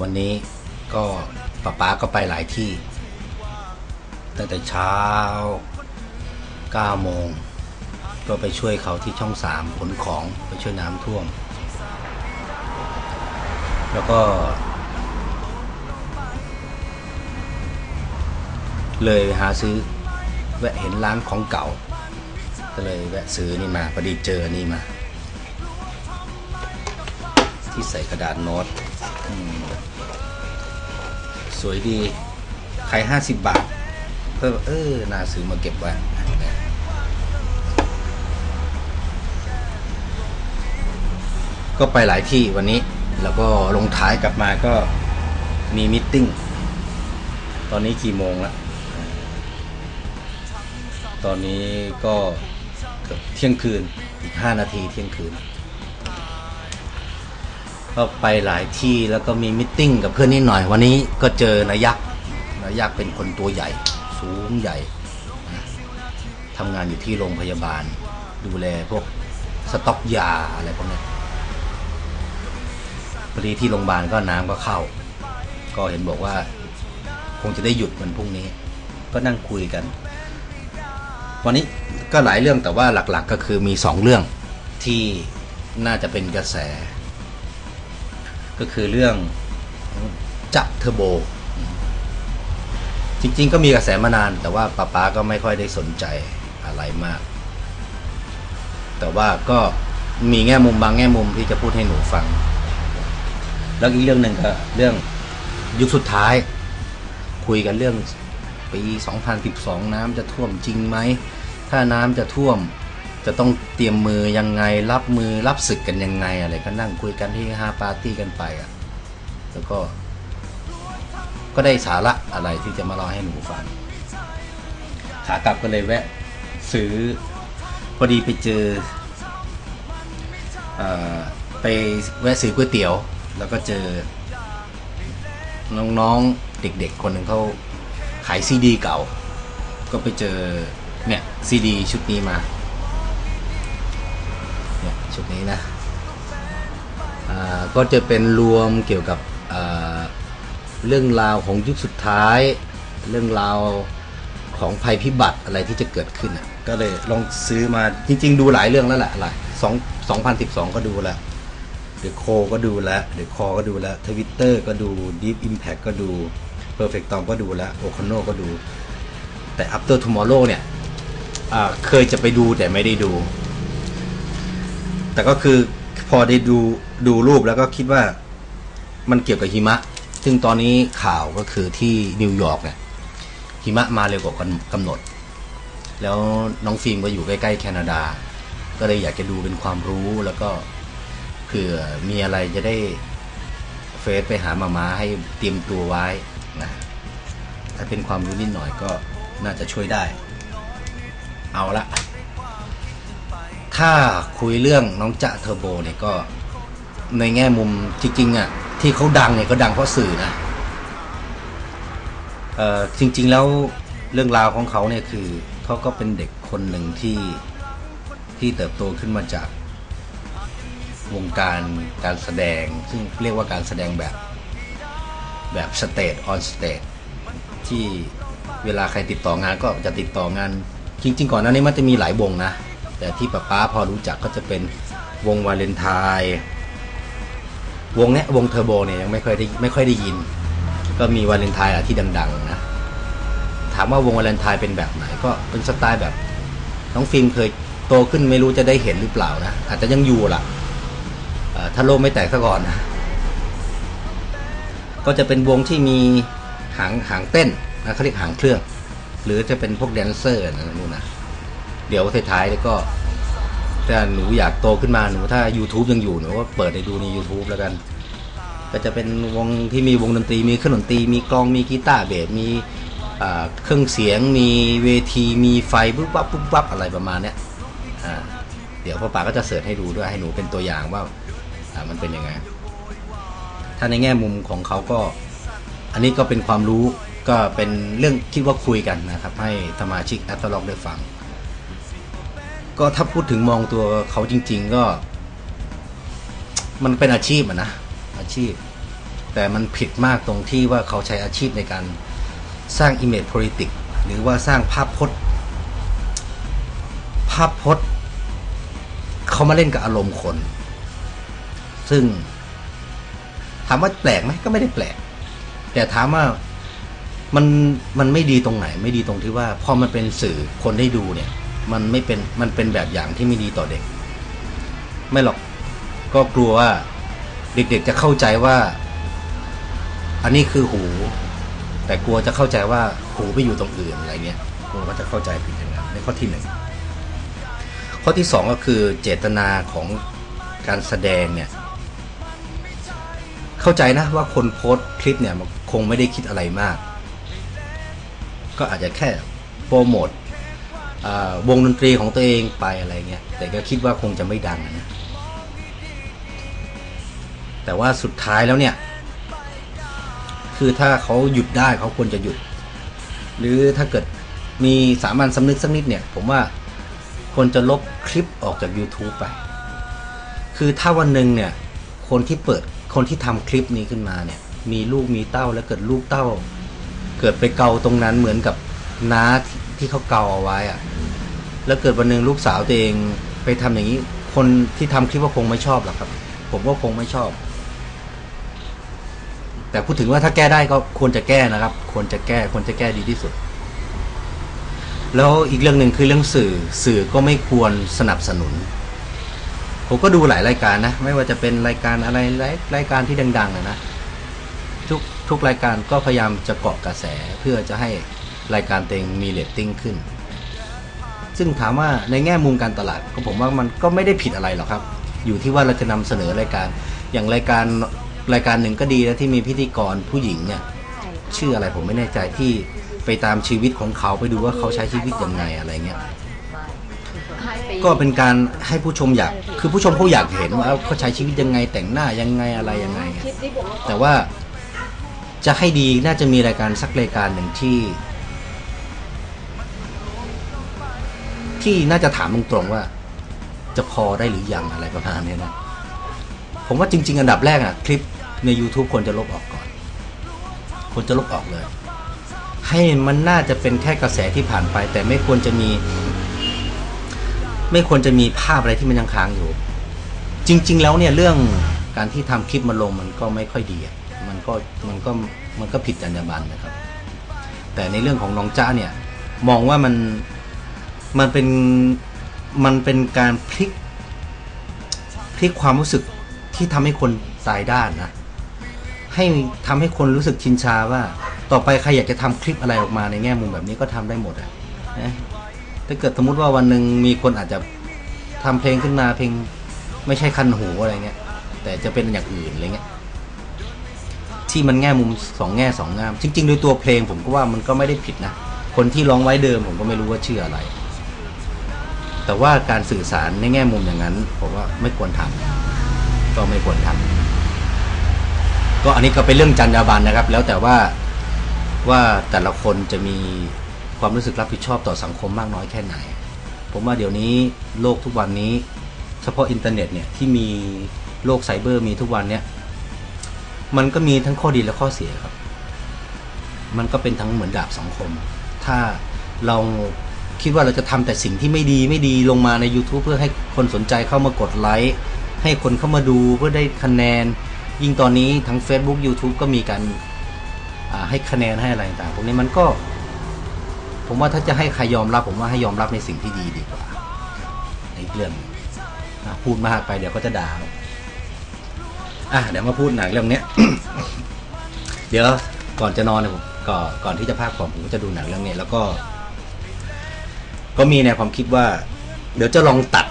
วันนี้ก็ป้าป๊าก็ไปหลายที่ ตั้งแต่เช้า 9 โมง ก็ไปช่วยเขาที่ช่องสามขนของไปช่วยน้ำท่วม แล้วก็ เลยหาซื้อแวะเห็นร้านของเก่า ก็เลยแวะซื้อนี่มาพอดีเจอนี่มา ที่ใส่กระดาษโน้ต สวยดีขายห้าสิบบาทก็เออน่าซื้อมาเก็บไว้ก็ไปหลายที่วันนี้ แล้วก็ลงท้ายกลับมาก็มีมิทติ้งตอนนี้กี่โมงแล้ว ตอนนี้ก็เกือบเที่ยงคืน อีก 5 นาทีเที่ยงคืน ก็ไปหลายที่แล้วก็มีมิทติ้งกับเพื่อนนิดหน่อย วันนี้ก็เจอนายักษ์นายักษ์เป็นคนตัวใหญ่ สูงใหญ่ทำงานอยู่ที่โรงพยาบาล ดูแลพวกสต็อกยาอะไรพวกนี้พอดีที่โรงพยาบาลก็น้ำก็เข้า ก็เห็นบอกว่า คงจะได้หยุดวันพรุ่งนี้ ก็นั่งคุยกัน วันนี้ก็หลายเรื่องแต่ว่าหลักๆ ก็คือมีสองเรื่องที่น่าจะเป็นกระแส ก็คือเรื่องจะเทอร์โบ จริงๆ ก็มีกระแสมานาน แต่ว่าป้าป๊าก็ไม่ค่อยได้สนใจอะไรมาก แต่ว่าก็มีแง่มุมบางแง่มุมที่จะพูดให้หนูฟัง แล้วอีกเรื่องหนึ่งก็เรื่องยุคสุดท้าย คุยกันเรื่องปี 2012 น้ำจะท่วมจริงไหม ถ้าน้ำจะท่วม จะต้องเตรียมมือยังไง รับมือรับศึกกันยังไงอะไรก็นั่งคุยกันที่ฮาปาร์ตี้กันไปอะแล้วก็ ก็ได้สาระอะไรที่จะมาเล่าให้หนูฟังขากลับก็เลยแวะ ซื้อพอดีไปเจอเออไปแวะซื้อก๋วยเตี๋ยว แล้วก็เจอ น้องๆเด็กๆ คนหนึ่งเขาขายซีดีเก่า ก็ไปเจอเนี่ยซีดีชุดนี้มา ชุดนี้นะอ่าก็จะเป็นรวมเกี่ยวกับเรื่องราวของยุคสุดท้าย เรื่องราวของภัยพิบัติอะไรที่จะเกิดขึ้นอะก็เลยลองซื้อมาจริง ๆ ดูหลายเรื่องแล้วแหละหลายสองสองพันสิบสองก็ดูแล้วเดอะโคก็ดูแล้วเดอะคอก็ดูแล้วทวิตเตอร์ก็ดู Deep Impact ก็ดู Perfect Storm ก็ดูแล้วโอค n นโนก็ดู แต่ After Tomorrow เนี่ยเคยจะไปดูแต่ไม่ได้ดู แต่ก็คือพอได้ดูดูรูปแล้วก็คิดว่ามันเกี่ยวกับหิมะ ซึ่งตอนนี้ข่าวก็คือที่นิวยอร์กเนี่ยหิมะมาเร็วกว่ากำหนด แล้วน้องฟิล์มก็อยู่ใกล้ๆแคนาดา ก็เลยอยากจะดูเป็นความรู้แล้วก็เผื่อมีอะไรจะได้เฟซไปหามามาให้เตรียมตัวไว้นะถ้าเป็นความรู้นิดหน่อยก็น่าจะช่วยได้ เอาละ ถ้าคุยเรื่องน้องจะเทอร์โบเนี่ยก็ในแง่มุมจริงๆอะที่เขาดังเนี่ยก็ดังเพราะสื่อนะเอ่อจริง ๆ แล้วเรื่องราวของเขาเนี่ยคือเขาก็เป็นเด็กคนหนึ่งที่ที่เติบโตขึ้นมาจากวงการการแสดง ซึ่งเรียกว่าการแสดงแบบแบบสเตจออนสเตจที่เวลาใครติดต่องานก็จะติดต่องาน จริง ๆ ก่อนหน้านี้มันจะมีหลายวงนะ แต่ที่ป้าป้าพอรู้จักก็จะเป็นวงวาเลนไทน์วงเนี้ยวงเทอร์โบเนี่ยยังไม่ค่อยได้ไม่ค่อยได้ยิน ก็มีวาเลนไทน์อะที่ดัง ๆ นะ ถามว่าวงวาเลนไทน์เป็นแบบไหน ก็เป็นสไตล์แบบ น้องฟิล์มเคยโตขึ้นไม่รู้จะได้เห็นหรือเปล่านะ อาจจะยังอยู่ล่ะเอ่อถ้าโลกไม่แตกซะก่อนนะ ก็จะเป็นวงที่มีหางหางเต้นนะเขาเรียกหางเครื่อง หรือจะเป็นพวกแดนเซอร์นะนู่นนะ เดี๋ยวท้ายๆแล้วก็ถ้าหนูอยากโตขึ้นมาหนูถ้า YouTube ยังอยู่หนูก็เปิดไปดูใน YouTube แล้วกัน ก็จะเป็นวงที่มีวงดนตรีมีเครื่องดนตรีมีกลองมีกีตาร์เบสมีเครื่องเสียงมีเวทีมีไฟปุ๊บปั๊บปุ๊บปั๊บอะไรประมาณเนี้ยเดี๋ยวพ่อป๋าก็จะเสิร์ชให้ดูด้วยให้หนูเป็นตัวอย่างว่ามันเป็นยังไง ถ้าในแง่มุมของเขาก็ อันนี้ก็เป็นความรู้ก็เป็นเรื่องคิดว่าคุยกันนะครับ ให้สมาชิกแอตลองได้ฟัง ก็ถ้าพูดถึงมองตัวเขาจริง ๆ ก็ มันเป็นอาชีพอะนะอาชีพ แต่มันผิดมากตรงที่ว่าเขาใช้อาชีพในการสร้าง image politics หรือว่าสร้างภาพพจน์ ภาพพจน์ เขามาเล่นกับอารมณ์คน ซึ่งถามว่าแปลกไหมก็ไม่ได้แปลก แต่ถามว่ามันมันไม่ดีตรงไหน ไม่ดีตรงที่ว่าพอมันเป็นสื่อคนได้ดูเนี่ย มันไม่เป็นมันเป็นแบบอย่างที่ไม่ดีต่อเด็ก ไม่หรอกก็กลัวว่าเด็กๆจะเข้าใจว่า อันนี้คือหู แต่กลัวจะเข้าใจว่าหูไปอยู่ตรงอื่นอะไรเงี้ยกลัวว่าจะเข้าใจผิดอย่างนั้นในข้อที่หนึ่งข้อที่สองก็คือเจตนาของการแสดงเนี่ยเข้าใจนะว่าคนโพสต์คลิปเนี่ยคงไม่ได้คิดอะไรมาก ก็อาจจะแค่โปรโมท วงดนตรีของตัวเองไปอะไรเงี้ยแต่ก็คิดว่าคงจะไม่ดังนะแต่ว่าสุดท้ายแล้วเนี่ย คือถ้าเขาหยุดได้เขาควรจะหยุด หรือถ้าเกิดมีสามัญสำนึกสักนิดเนี่ย ผมว่าควรจะลบคลิปออกจาก YouTube ไป คือถ้าวันหนึ่งเนี่ย คนที่เปิดคนที่ทำคลิปนี้ขึ้นมาเนี่ย มีลูกมีเต้าแล้วเกิดลูกเต้า เกิดไปเกาตรงนั้นเหมือนกับน้า ที่เขาเกาเอาไว้อะแล้วเกิดวันหนึ่งลูกสาวตัวเองไปทำอย่างนี้ คนที่ทำคลิปก็คงไม่ชอบหรอกครับ ผมก็คงไม่ชอบ แต่พูดถึงว่าถ้าแก้ได้ก็ควรจะแก้นะครับ ควรจะแก้ควรจะแก้ดีที่สุด แล้วอีกเรื่องหนึ่งคือเรื่องสื่อสื่อก็ไม่ควรสนับสนุน ผมก็ดูหลายรายการนะ ไม่ว่าจะเป็นรายการอะไรรายการที่ดังๆอะนะทุกทุกรายการก็พยายามจะเกาะกระแสเพื่อจะให้ รายการเต็งมีเรตติ้งขึ้น ซึ่งถามว่าในแง่มุมการตลาดก็ผมว่ามันก็ไม่ได้ผิดอะไรหรอกครับ อยู่ที่ว่าเราจะนำเสนอรายการ อย่างรายการรายการหนึ่งก็ดีนะที่มีพิธีกรผู้หญิงเนี่ยชื่ออะไรผมไม่แน่ใจที่ไปตามชีวิตของเขาไปดูว่าเขาใช้ชีวิตยังไงอะไรเงี้ยก็เป็นการให้ผู้ชมอยาก คือผู้ชมเขาอยากเห็นว่าเขาใช้ชีวิตยังไงแต่งหน้ายังไงอะไรยังไง แต่ว่าจะให้ดีน่าจะมีรายการสักรายการหนึ่งที่ ที่น่าจะถามตรงๆว่า จะพอได้หรือยังอะไรประมาณนี้นะผมว่าจริง ๆ อันดับแรกอะคลิปใน YouTube ควรจะลบออกก่อนควรจะลบออกเลย ให้มันน่าจะเป็นแค่กระแสที่ผ่านไป แต่ไม่ควรจะมี ไม่ควรจะมีภาพอะไรที่มันยังค้างอยู่ จริง ๆ แล้วเนี่ยเรื่องการที่ทำคลิปมาลงมันก็ไม่ค่อยดีอะมันก็มันก็มันก็ผิดจรรยาบรรณนะครับ แต่ในเรื่องของน้องจ้าเนี่ย มองว่ามัน มันเป็นมันเป็นการพลิกพลิกความรู้สึกที่ทำให้คนตายด้านนะให้ทำให้คนรู้สึกชินชาว่า ต่อไปใครอยากจะทำคลิปอะไรออกมาในแง่มุมแบบนี้ก็ทำได้หมดอะนะถ้าเกิดสมมติว่าวันหนึ่งมีคนอาจจะทำเพลงขึ้นมาเพลงไม่ใช่คันหูอะไรเงี้ย แต่จะเป็นอย่างอื่นอะไรเงี้ยที่มันแง่มุมสองแง่สองงาม จริงๆโดยตัวเพลงผมก็ว่ามันก็ไม่ได้ผิดนะ คนที่ร้องไว้เดิมผมก็ไม่รู้ว่าชื่ออะไร แต่ว่าการสื่อสารในแง่มุมอย่างนั้นผมว่าไม่ควรทำก็ไม่ควรทำก็อันนี้ก็เป็นเรื่องจรรยาบรรณนะครับ แล้วแต่ว่าว่าแต่ละคนจะมีความรู้สึกรับผิดชอบต่อสังคมมากน้อยแค่ไหน ผมว่าเดี๋ยวนี้โลกทุกวันนี้ เฉพาะอินเทอร์เน็ตเนี่ยที่มีโลกไซเบอร์มีทุกวันเนี่ยมันก็มีทั้งข้อดีและข้อเสียครับ มันก็เป็นทั้งเหมือนดาบสองคม ถ้าเรา คิดว่าเราจะทำแต่สิ่งที่ไม่ดีไม่ดีลงมาใน YouTube เพื่อให้คนสนใจเข้ามากดไลค์ให้คนเข้ามาดูเพื่อได้คะแนน ยิ่งตอนนี้ทั้ง Facebook YouTube ก็มีการให้คะแนนให้อะไรต่างๆพวกนี้มันก็ ผมว่าถ้าจะให้ใครยอมรับ ผมว่าให้ยอมรับในสิ่งที่ดีดีกว่าในเรื่องพูดมากไปเดี๋ยวก็จะด่าอะเดี๋ยวมาพูดหนังเรื่องเนี้ย เดี๋ยวก่อนจะนอนเนี่ยผมก่อนก่อนที่จะพักผ่อนผมก็จะดูหนังเรื่องนี้แล้วก็ ก็มีแนวความคิดว่า เดี๋ยวจะลองตัด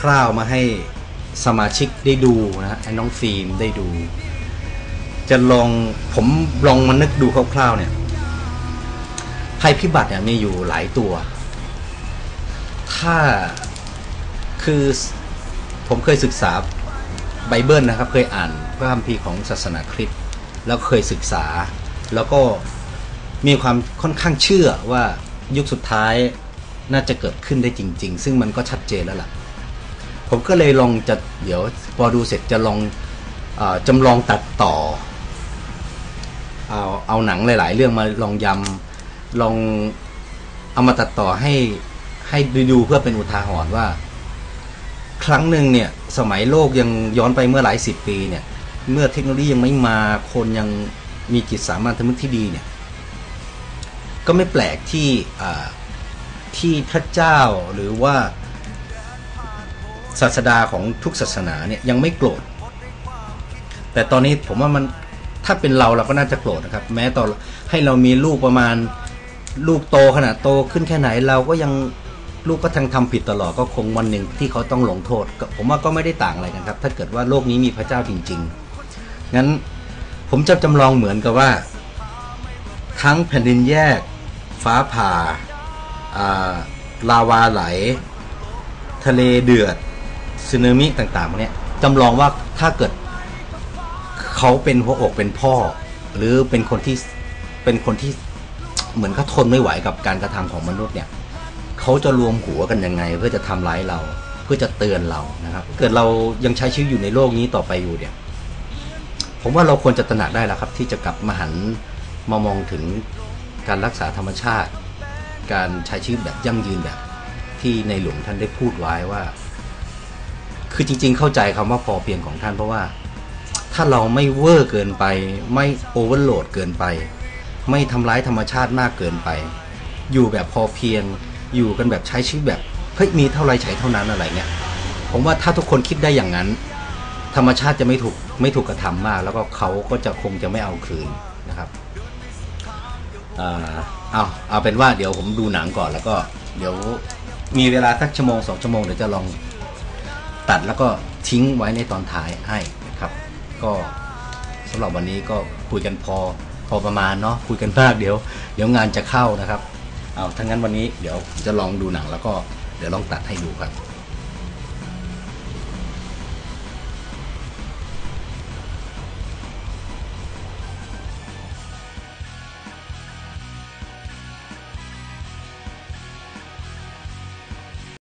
คร่าวๆมาให้สมาชิกได้ดูนะฮะให้น้องฟิล์มได้ดู จะลองผมลองมานึกดูคร่าวๆเนี่ยภัยพิบัติเนี่ยมีอยู่หลายตัว ถ้าคือผมเคยศึกษาไบเบิลนะครับ เคยอ่านพระคัมภีร์ของศาสนาคริสต์แล้วเคยศึกษา แล้วก็มีความค่อนข้างเชื่อว่ายุคสุดท้าย น่าจะเกิดขึ้นได้จริง ๆ ซึ่งมันก็ชัดเจนแล้วล่ะ ผมก็เลยลองจะเดี๋ยวพอดูเสร็จจะลองอจำลองตัดต่อ เอาเอาหนังหลาย ๆ เรื่องมาลองยำลองเอามาตัดต่อให้ให้ดูเพื่อเป็นอุทาหรณ์ว่า ครั้งหนึ่งเนี่ยสมัยโลกยังย้อนไปเมื่อหลายสิบปีเนี่ย เมื่อเทคโนโลยียังไม่มาคนยังมีจิตสามัญทมุที่ดีเนี่ย ก็ไม่แปลกที่อ่า ที่พระเจ้าหรือว่าศาสดาของทุกศาสนาเนี่ยยังไม่โกรธ แต่ตอนนี้ผมว่ามันถ้าเป็นเราเราก็น่าจะโกรธนะครับ แม้ตอนให้เรามีลูกประมาณลูกโตขนาดโตขึ้นแค่ไหนเราก็ยังลูกก็ทั้งทำผิดตลอดก็คงวันหนึ่งที่เขาต้องลงโทษ ผมว่าก็ไม่ได้ต่างอะไรกันครับ ถ้าเกิดว่าโลกนี้มีพระเจ้าจริง ๆ งั้นผมจะจำลองเหมือนกับว่า ทั้งแผ่นดินแยก ฟ้าผ่า ลาวาไหล ทะเลเดือดสึนามิต่างๆพวกเนี้ยจำลองว่าถ้าเกิดเขาเป็นหัวอกเป็นพ่อ หรือเป็นคนที่เป็นคนที่เหมือนเขาทนไม่ไหวกับการกระทำของมนุษย์เนี่ยเขาจะรวมหัวกันยังไง เพื่อจะทำร้ายเราเพื่อจะเตือนเรานะครับ เกิดเรายังใช้ชีวิตอยู่ในโลกนี้ต่อไปอยู่เนี่ย ผมว่าเราควรจะตระหนักได้แล้วครับ ที่จะกลับมาหันมามองถึงการรักษาธรรมชาติ การใช้ชีวิตแบบยั่งยืนแบบที่ในหลวงท่านได้พูดไว้ว่า คือจริง ๆ เข้าใจคำว่าพอเพียงของท่านเพราะว่า ถ้าเราไม่เวอร์เกินไป ไม่โอเวอร์โหลดเกินไป ไม่ทำร้ายธรรมชาติมากเกินไป อยู่แบบพอเพียง อยู่กันแบบใช้ชีวิตแบบเฮ้ยมีเท่าไรใช้เท่านั้นอะไรเงี้ยผมว่าถ้าทุกคนคิดได้อย่างนั้น ธรรมชาติจะไม่ถูกไม่ถูกกระทำมาก แล้วก็เขาก็จะคงจะไม่เอาคืน อ่าเอาเอาเป็นว่าเดี๋ยวผมดูหนังก่อนแล้วก็ เดี๋ยวมีเวลาสักชั่วโมงสองชั่วโมงเดี๋ยวจะลองตัดแล้วก็ทิ้งไว้ในตอนท้ายให้นะครับ ก็สำหรับวันนี้ก็คุยกันพอพอประมาณเนาะคุยกันมากเดี๋ยว เดี๋ยวงานจะเข้านะครับเอาทั้งนั้นวันนี้เดี๋ยวจะลองดูหนังแล้วก็เดี๋ยวลองตัดให้ดูครับ